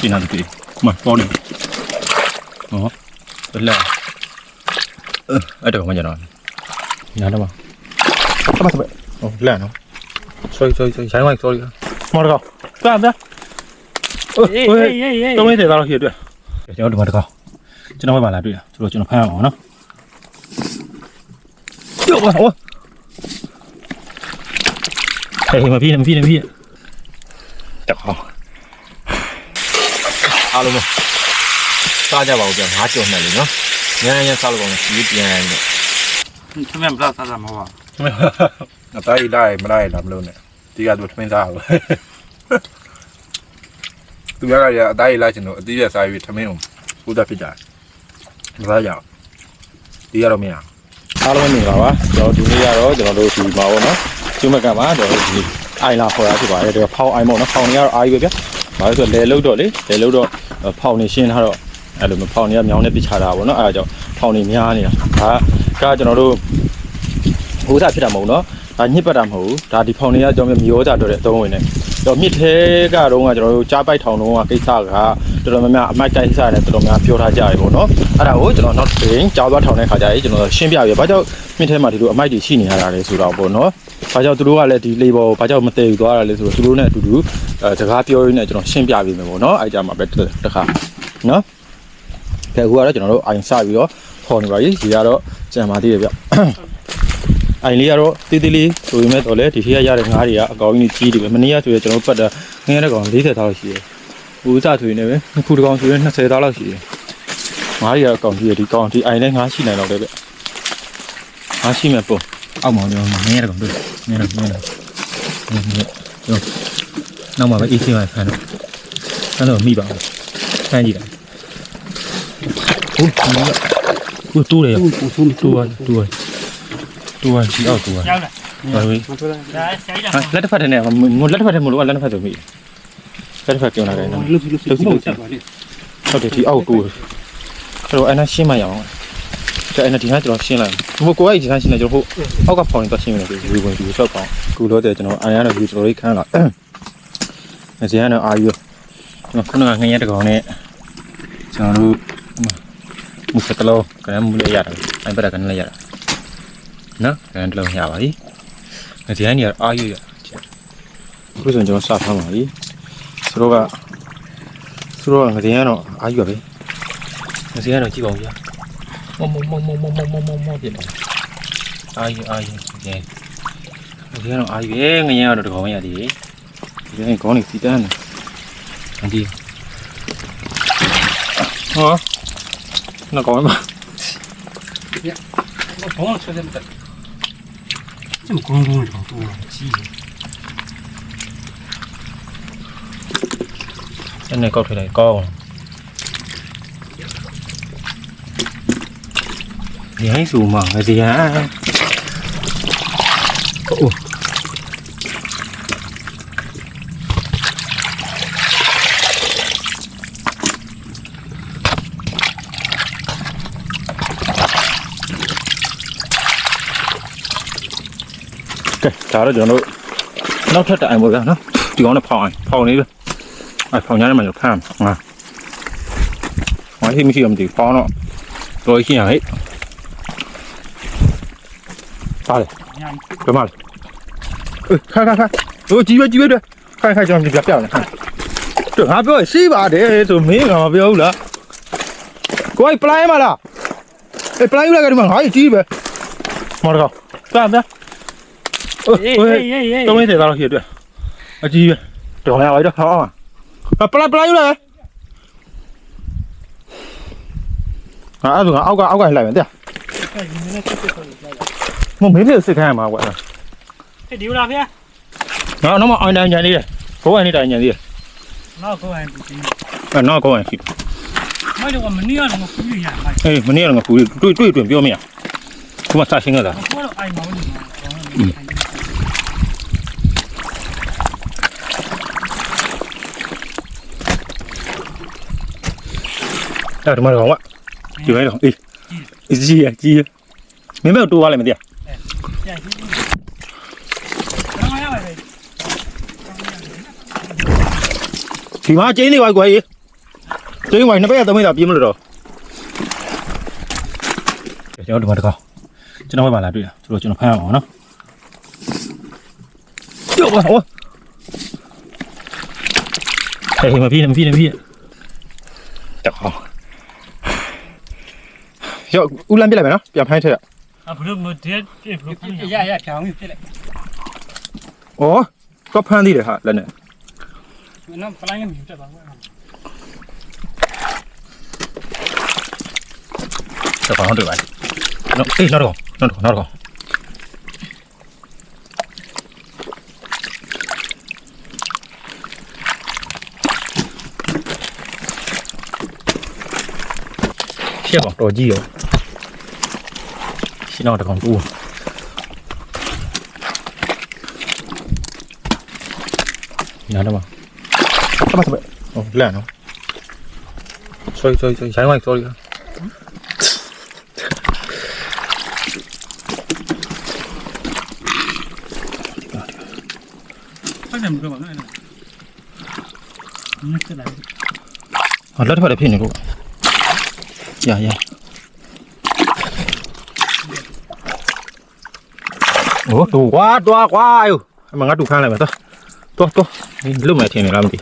ഇതിനകത്ത് മഴ പോണി ഓ അല്ല ഏറ്റവും കൊഞ്ചനാണ് ഞാനോ ഓ ഇല്ലാണോ സോറി സോറി സോറി ശാനമായി സോറി മടക്കോ tôi mới thể vào hiểu được để cho được mà được không cho nó mới bảo là được rồi cho nó phao nó được rồi thầy mà phi làm phi làm phi được không အားလုံးစားကြပါဦးဗျာငါးကြော်နဲ့လေနော်ညံ့ညံ့စားလို့ကောင်းတယ်ပြန်တယ်ထမင်းပလာစားတာမဟုတ်ပါဘူးတားရီလိုက်မလိုက်လားမလို့နဲ့ဒီကတော့ထမင်းစားဘူးသူများကရအသားရီလိုက်ချင်တော့အသေးရစားပြီးထမင်းကိုပို့တတ်ဖြစ်ကြတယ်မစားကြဘူးဒီကတော့မရအားလုံးနေပါပါကျွန်တော်ဒီနေ့ကတော့ကျွန်တော်တို့ဒီမှာပေါ့နော်ကျွမ်းမကမှာကျွန်တော်တို့ဒီအိုင်လာခေါ်တာဖြစ်ပါတယ်ဒီဖောင်းအိုင်ပေါ့နော်ဖောင်းနေကတော့အားကြီးပဲဗျ ဘာလို့ဆိုလဲလုတ်တော့လေလဲလုတ်တော့ဖောင်နေရှင်းထားတော့အဲ့လိုဖောင်နေကမြောင်းနေပြချတာပေါ့နော်အဲ့ဒါကြောင့်ဖောင်နေများနေတာဒါကကျွန်တော်တို့ဟိုးစားဖြစ်တာမဟုတ်နော်ဒါညစ်ပတ်တာမဟုတ်ဘူးဒါဒီဖောင်နေကကျွန်တော်မျိုးကြတော့တဲ့အသုံးဝင်နေတော့မြစ်သေးကတော့ကကျွန်တော်တို့ကြားပိုက်ထောင်တော့ကကိစ္စကတော်တော်များများအမိုက်တိုက်စားတယ်တော်တော်များပြောထားကြရပေါ့နော် အဲ့ဒါကိုကျွန်တော်နောက်တစ်ချိန်ကြားသွားထောင်တဲ့ခါကျရင်ကျွန်တော်ရှင်းပြပြဘာကြောင့်မြစ်ထဲမှာဒီလိုအမိုက်တွေရှိနေရတာလဲဆိုတော့ပေါ့နော်ဘာကြောင့်သူတို့ကလည်းဒီ label ကိုဘာကြောင့်မတည်ယူသွားတာလဲဆိုတော့သူတို့နဲ့အတူတူအဲစကားပြောရင်းနဲ့ကျွန်တော်ရှင်းပြပေးမယ်ပေါ့နော်အဲ့ကြမှာပဲတစ်ခါနော်ကဲအခုကတော့ကျွန်တော်တို့အိုင်စပြီးတော့ခေါ်နေပါပြီဒီကတော့ကြံပါသေးတယ်ဗျအိုင်လေးကတော့တေးသေးလေးဆိုပေမဲ့တော့လေဒီထက်ရရတဲ့ငါးတွေကအကောင်ကြီးကြီးတယ်ပဲမနေ့ကဆိုရင်ကျွန်တော်ပတ်တာငင်းရတဲ့ကောင်40တောက်လောက်ရှိတယ်။ဘူးစားဆိုရင်လည်းခုတစ်ကောင်ဆိုရင်20တောက်လောက်ရှိတယ်။ ငါးတွေကအကောင်ကြီးရဒီကောင်ဒီအိုင်လည်းငါးရှိနိုင်တော့တယ်ဗျငါးရှိမယ်ပုံအောက်မှာတော့နင်းရတော့တွေ့နင်းရနင်းရနင်းရတော့နောက်မှာပဲအေးချင်းပါဖန်တော့ဖန်တော့မိပါဘူးဖန်ကြည့်တာဟုတ်ကဲ့ကိုတူးတယ်ကိုတူးတူးတူးတူးကြီးအောင်တူးရောက်လာဘာလို့လက်တစ်ဖက်ထဲနဲ့ငိုလက်တစ်ဖက်ထဲမလို့လက်တစ်ဖက်ဆိုမိလက်တစ်ဖက်ပြောင်းလာတယ်နော်လှုပ်လှုပ်လှုပ်ဆက်ပါလေဟုတ်တယ်ဒီအောက်တူး အဲ့တော့အဲ့နာရှင်းမရအောင်ကျအဲ့နာဒီကကျွန်တော်ရှင်းလိုက်ဘိုးကိုအဲ့ဒီကရှင်းလိုက်ကျွန်တော်ဟိုအောက်ကဖောင်နေတော့ရှင်းနေတယ်ဒီဝင်ဒီဆောက်ပေါင်းကူလို့တဲ့ကျွန်တော်အိုင်ရတဲ့ဒီကျွန်တော်လေးခန်းလာငစရန်တော့အာယူကျွန်တော်ခုနကငရဲတကောင်နဲ့ကျွန်တော်တို့မူစတလောကရမ်းမူလေးရတယ်အဲ့ဘက်ကလည်းရတယ်နော်ကရမ်းတလုံးရပါပြီငစရန်ကြီးအာယူရခုဆိုကျွန်တော်စဖမ်းပါပြီဆိုတော့ကဆိုတော့ငစရန်တော့အာယူပါပဲ မစင်းကတော့ကြည့်ပါဦးဗျာမောမောမောမောမောမောမောမောဖြစ်တော့အာယူအာယူကဲမစင်းကတော့အာယူပဲငရင်ကတော့တကောင်ရသေးတယ်ဒီလိုကောင်းနေစီတန်းနေအန်ဒီဟောနောက်ကောင်းမှာဗျာဘောင်းဆွဲတယ်မတက်ကျမကောင်းကောင်းတော့တော့ကြည့်တယ်အဲ့နဲ့ကောက်ထွက်လိုက်ကောင်း nhé, dù mở cái gì á. Ủa. ok cá đó cho nó nó thật tại một cái nó chỉ có là phòi phòi này thôi à phòi nhá mà được kham à. Nói thêm khi làm thì phò nó rồi khi nào hết Sale. Cơ mà. Ừ, khai khai khai. Ừ, chỉ biết chỉ biết đây. Khai khai cho mình gặp nhau này. Tưởng hả bữa xí bà để tụi mỹ mà bây giờ nữa. Cô ấy play mà là. cái play là cái mà hỏi chỉ về. Mà được không? Làm nhá. Ừ, tôi mới thể vào hiểu được. À chỉ về. Tưởng nào ấy đó khó mà. À play play là. À, tụi nó áo à? cái áo cái lại vậy đấy. မမေးလို့စစ်ခိုင်းရမှာကွာဟဲ့ဒီလိုလားဗျာငါတော့မအောင်တိုင်းညာနေတယ်ဘိုးကနေ့တိုင်းညာနေတယ်နောက်ကိုအိုင်ပြီအဲ့နောက်ကိုအိုင်ပြီမလို့ကမနေ့ကတော့ငါကူးရရပါအေးမနေ့ကတော့ငါကူးရတွေ့တွေ့တွင်ပြောမရခုမှစရှင်းကြတာခုကတော့အိုင်မောင်းနေမှာတော်ဒီမှာတော့ကဒီမှာတော့အေးကြီးရကြီးရမင်းမတို့တိုးရလဲမသိလား ပြန်ရှိပြီ။ဘာမှရပါလေ။ဒီမှာကျင်းနေပါကွာကြီး။ကျင်းဝိုင်နှစ်ဘက်ကသုံးမိတာပြေးမလို့တော့။ကျွန်တော်ဒီမှာတကောကျွန်တော်ဘက်မှာလာတွေ့တာ။သူတို့ကျွန်တော်ဖမ်းအောင်နော်။ကြောက်ပါဟော။ဟေးမပြေးမပြေးမပြေး။တကော။ရောဦးလမ်းပြလိုက်မယ်နော်ပြန်ဖမ်းထည့်ရ။ Approve notiert. Ja, ja, klar. Oh, တော့ဖမ်းသေးတယ်ဟာလက်နဲ့ Genau, verlangen mich bitte. တော့ဘာမှတွေ့ပါလဲနော်အေးနောက်တော့နောက်တော့နောက်တော့ရှေ့ပါတော်ကြီးရော ရှင်းတော့တကောင်တူညာတော့မဆက်ပါဆက်ပါဟိုလန့်နော် sorry sorry sorry ဆိုင်ဝိုင်း sorry ဟုတ်တယ်မပြောပါနဲ့နစ်တက်လိုက်ဟောလက်တစ်ဖက်လည်းဖြ စ်နေလို့ရရโอ้တူကွာတွားကွာအယအမငါတူခန်းလိုက်မယ်သွားသွားသွားလွတ်မယ်ထင်နေလားမသိ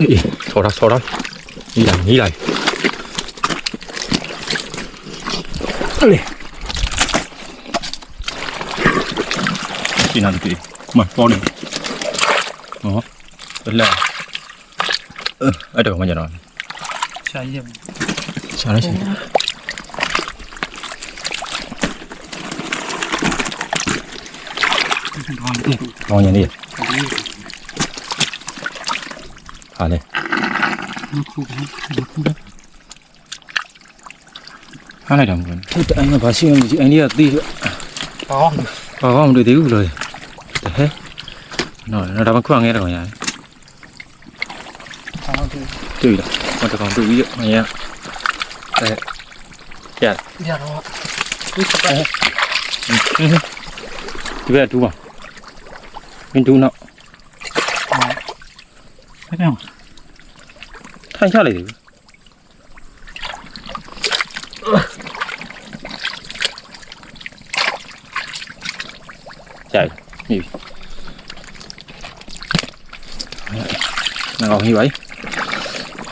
အေးဆော်တာဆော်တာနီးလိုက်နီးလိုက်ဟလေဒီနာ တူမပေါ်နေဟောဘယ်လဲအဲ့တော့မကြတော့ရှာရက်ရှာလိုက်ရှာကောင်းတယ်ကောင်းရင်လေးဟာလေခုကခုကဖမ်းလိုက်တော့မဟုတ်ဘူးတိုင်ကဘာရှိမှမကြည့်အိန္ဒိယသေးတယ်ဟောဘာမှမတွေ့သေးဘူးလို့ဟဲ့နော်တော့ဒါမှခွန်းငဲတော့ရတယ်ဟောတယ်တွေ့လားမတကောင်တွေ့ပြီးမရအဲရတော့ဒီစတဲ့ဒီဘက်တူးပါမင်းတူးတော့ဆက်တယ်ထိုင်ချလိုက်တယ်ကြိုက်ပြီငါ ကောင်းပြီပါ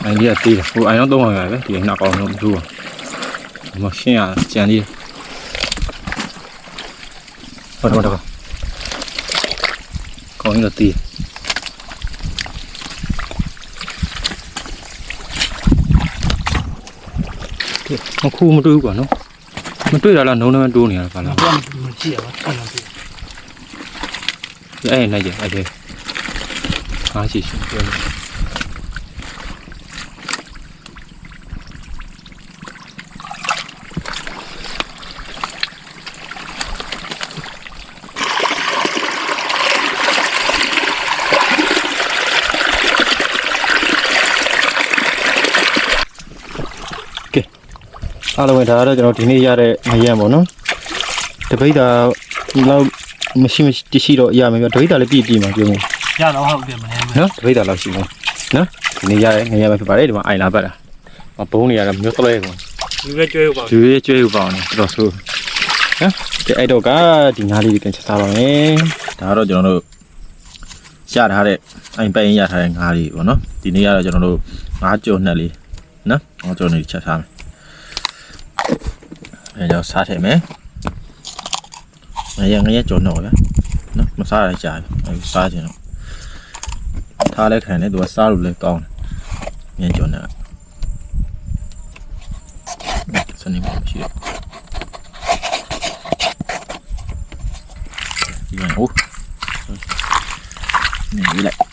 အိုင်ဒီကတေးတယ်ဟိုအိုင်တော့သုံးပါပဲဒီနောက်ကောင်းတော့မထူးပါဒီမှာရှင်းရကြံသေးတယ်ဟောတော့တော့ကော င်းရင်တော့တေးမခုမတွေ့ဘူးကွာနော်မတွေ့တာလားနှုံးနှမ်းတိုးနေရတာပါလားဘာမှမကြည့်ရပါဆက်နေပြီအဲ့နိုင်ကြအဲ့ဒီအားရှိရှိပြောလို့ အားလုံးပဲဒါကတော့ကျွန်တော်ဒီနေ့ရတဲ့ငရက်ပေါ့နော်တပိတ်တာလောက်မရှိမရှိတရှိတော့ရမယ်ပြတပိတ်တာလည်းပြည့်ပြည့်မှာပြောမယ်ရတော့ဟုတ်တယ်မနေဘူးနော်တပိတ်တာလောက်ရှိမယ်နော်ဒီနေ့ရတဲ့ငရက်ပဲဖြစ်ပါတယ်ဒီမှာအိုင်လာပတ်တာမဘုံနေရတာမျိုးစလဲပေါ့ဒီပဲကျွေးပါကျွေးကျွေးဥပါအောင်တော်တော်ဆိုးနော်ကဲအဲ့တော့ကဒီငါးလေးပြန်ချက်စားပါမယ်ဒါကတော့ကျွန်တော်တို့ရထားတဲ့အိုင်ပိုင်ရထားတဲ့ငါးလေးပေါ့နော်ဒီနေ့ကတော့ကျွန်တော်တို့ငါးကြော်နှစ်လေးနော်ငါးကြော်နှစ်ချက်စားမယ် အဲကြောင့်စားထည့်မယ်ငရငရကြော်တော့ဗျာနော်မစားရကြဘူးအဲစားခြင်းတော့ထားလဲခံတယ်သူကစားလို့လည်းကောင်းတယ်ငရကြော်နှစ်စနေမရှိတော့ဒီမှာဟုတ်နေလိုက်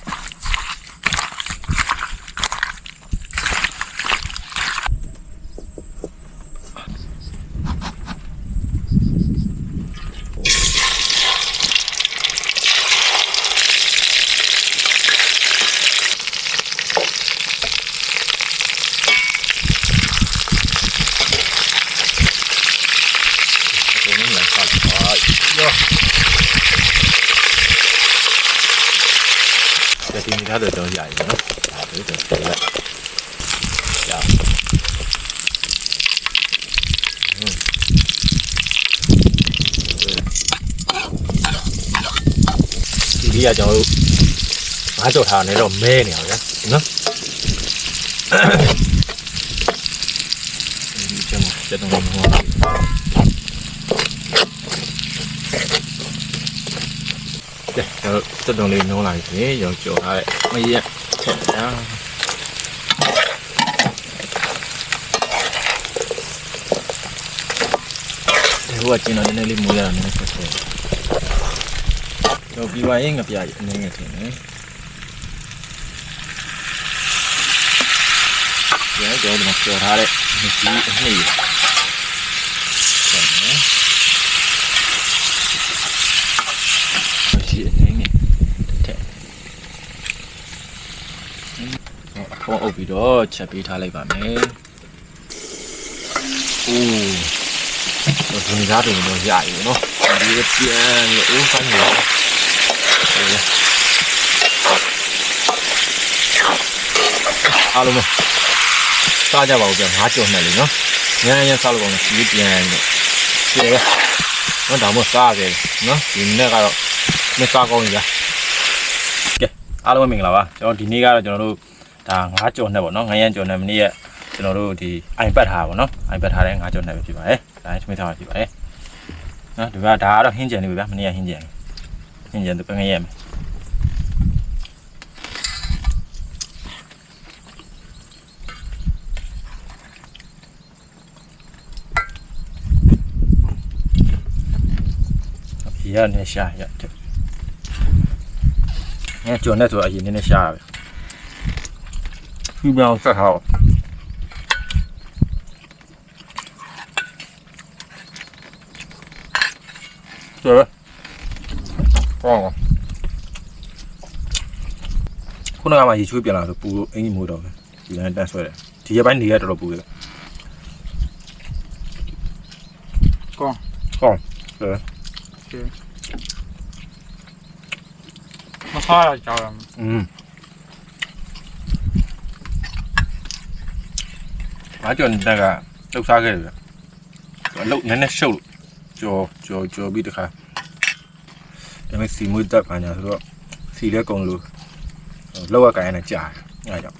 ရတော့တော့ရပြီနော်ဒါဆိုတော့ဆက်လိုက်ရဒီလေးကကျွန်တော်တို့ငါးကြော်ထားနေတော့မဲနေအောင်ဗျာနော်ဒီကျွန်တော်စက်တော့မဟုတ်ဘူး ကဲကျွန်တော်စက်တော့လေးနှုံးလာပြီရောကြော်ထားတဲ့မရက်ထက်တာဒီဟိုကကျင်းတော့နည်းနည်းလေးမူရတာနည်းနည်းဆက်ဆက်တော့ပြီးသွားရင်ငပြရအနေငယ်ထင်တယ်ရဲကြော်တော့ကြော်ထားတဲ့မကြီးအနှိမ့်ဆက်နော်မကြီးအနေငယ်ထက် အပေါ်အုပ်ပြီးတော့ချက်ပေးထားလိုက်ပါမယ်အိုးတော့ဒီသားတွေတော့ရရနော်ဒီကပြန်လို့ဦးဖမ်းနေတယ်အားလုံးစားကြပါဦးပြန်ငါးကြော်နဲ့လေနော်ညံ့ညံ့စားလို့ကောင်းတယ်ဒီပြန်လို့ကျေပဲနော်ဒါမှစားကြတယ်နော်ဒီနေ့ကတော့မစားကောင်းကြီးလားကဲအားလုံးမင်္ဂလာပါကျွန်တော်ဒီနေ့ကတော့ကျွန်တော်တို့ ဒါငါးကြော်နဲ့ပေါ့နော်ငရမ်းကြော်နဲ့မနေ့ကကျွန်တော်တို့ဒီ iPad ထားပါပေါ့နော် iPad ထားတဲ့ငါးကြော်နဲ့ပဲဖြစ်ပါတယ်ဒါချွေးထားပါဖြစ်ပါတယ်နော်ဒီကဒါကတော့ဟင်းကြံနေပြီဗျာမနေ့ကဟင်းကြံဟင်းကြံသူပငရဲမယ်ဒီကနေရှာရတဲ့ငါကြော်နဲ့ဆိုအရင်နည်းနည်းရှာရပဲ ပြပြောင်းဆက်ထားအောင်ကျေကောင်းခုနကမှရေချိုးပြန်လာတော့ပူအင်ကြီးမိုးတော့ပဲဒီလမ်းတန်းဆွဲတယ်ဒီရက်ပိုင်းနေရတော်တော်ပူတယ်ကောင်းကောင်းကျေကျေမဆားရကြအောင်อืม အားကြော်တက်ကလှုပ်ရှားခဲ့တယ်ဗျအလုတ်နည်းနည်းရှုပ်လို့ကြော်ကြော်ကြော်ပြီးတခါဒါပေမဲ့စီမွေးတက်ပါညာဆိုတော့စီလဲကုံလို့လောက်ရကိုင်းနေကြာတယ်အဲဒါကြောင့်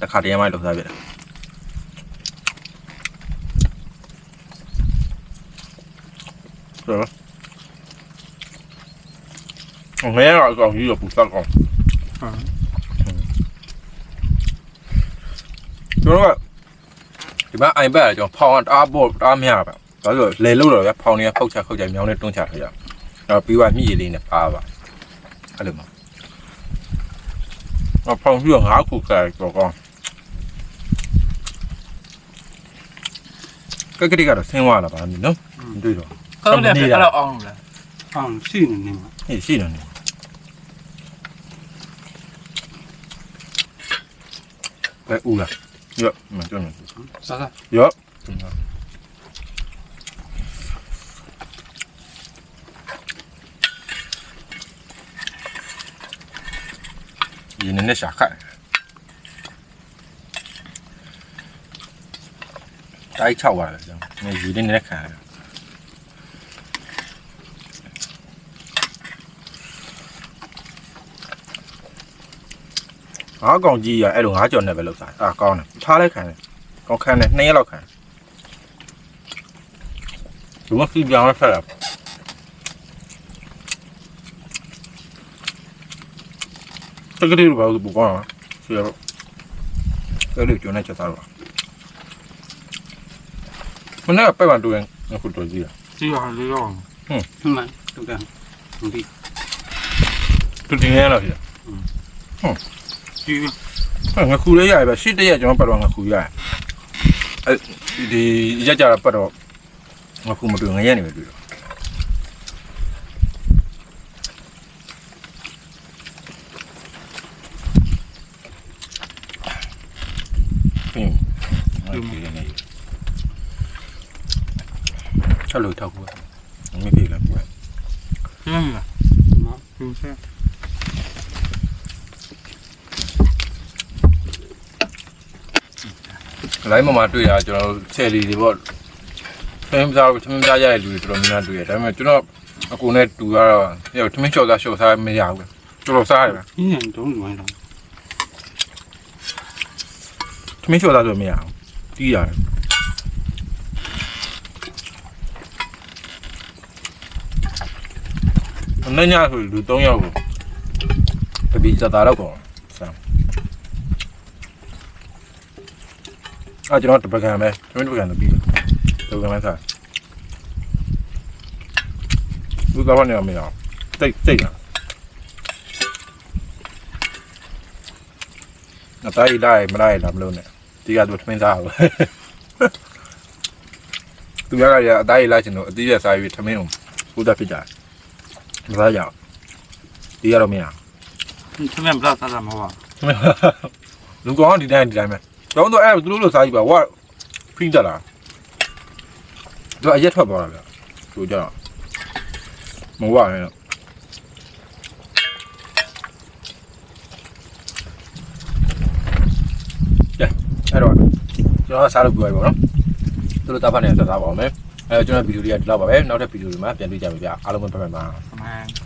တခါတည်းမှလှုပ်ရှားပြတယ်ဆိုတော့ငါရအကောင်ကြီးရပူစက်ကောင်ဟုတ်ကျွန်တော်က ဒီမှာ iPad ကကျွန်တော်ဖောင်ကတအားပေါ့တအားများပါဒါဆိုလေလို့တော့ဗျဖောင်တွေကဖောက်ချခောက်ချမြောင်းနဲ့တွန်းချထားရတော့ပြီးသွားမြည်ရည်လေးနဲ့ပါပါအဲ့လိုမှာအဖောင်ပြီးတော့ငါးခုကဲတော့ကောင်းကက်ကတိကတော့ဆင်းသွားလာပါမင်းနော်မတွေ့တော့ကောင်းတယ်အဲ့တော့အောင်လို့လားအောင်ရှိနေနေမှာဟေးရှိတယ်နေဘယ်ဦးလား ရော့မကျွမ်းဘူးစားစားရော့ရင်းနဲ့ရှာခတ်တိုက်ချောက်ပါလေကျွန်တော်နေရ င်းနဲ့ခံရတယ်ငါးကောင်ကြီးရအဲ့လိုငါးကြော်နဲ့ပဲလောက်စားအာကောင်းတယ်ထားလိုက်ခံတယ်ကောင်းခံတယ်နှစ်ရက်လောက်ခံတယ်ဒီမှာစီပြောင်းဆက်ရတကယ်လို့ဘာလို့ဘူကောင်းဆီရအဲ့လိုကြော်နဲ့ချက်စားတော့မနေ့ကပဲ့ပန်တူရင်အခုတော်ကြီးရကြည့်ရလေးရောဟမ်မှန်တူတယ်ဒီသူတင်ရတော့ပြကြ ည့်ငါခူလေးရရပဲရှစ်တရက်ကျွန်တော်ပတ်တော့ငါခူရရအဲဒီရက်ကြတာပတ်တော့ငါခူမတွေ့ငရက်နေပဲတွေ့တော့ဟင်းဒီနေချက်လို့ထောက်ကူမပြေလားကွာရမ်းလားနော်သူဆ လိုက်မမတွေ့တာကျွန်တော်ဆယ်လီတွေပေါ့ထမင်းစားထမင်းစားရတဲ့လူတွေတော်တော်များများတွေ့ရတယ်ဒါပေမဲ့ကျွန်တော်အကူနဲ့တူရတော့ပြောထမင်းချော်စားချော်စားမရဘူးကျွန်တော်စားရတယ်အင်းတုံးဝိုင်းတော့ထမင်းချော်စားဆိုမရဘူးတီးရတယ်အနည်းငယ်ဆိုလူ၃ယောက်ကိုတပီစတာတော့ပေါ့ အာကျွန်တော်တပကံပဲကျွန်တော်တပကံလုပ်ပြီးတပကံပဲစားဘူးတော့နေအောင်မရအောင်တိတ်တိတ်လားငါတိုင်းလိုက်မလိုက်လားမလို့နဲ့ဒီကတော့ထမင်းစားဘူးသူများကရအတိုင်းလိုက်ချင်တော့အသေးရစားပြီးထမင်းကိုဘူးတက်ဖြစ်ကြမစားကြဒီကတော့မရထမင်းမစားစားမှာပါလူကောင်ဒီတိုင်းဒီတိုင်းပဲ တော့တော့အဲ့သူတို့လိုစားကြည့်ပါဝါဖိကြလားသူအရက်ထွက်သွားတာဗျသူကြတော့မဝရတော့ကဲအဲ့တော့ကျွန်တော်စားလို့ပြောရပါတော့သူတို့တာဖတ်နေစားစားပါအောင်မယ်အဲကျွန်တော်ဗီဒီယိုလေးကဒီလောက်ပါပဲနောက်ထပ်ဗီဒီယိုတွေမှာပြန်တွေ့ကြပါဗျအားလုံးပဲပြန်ပြန်ပါ什么？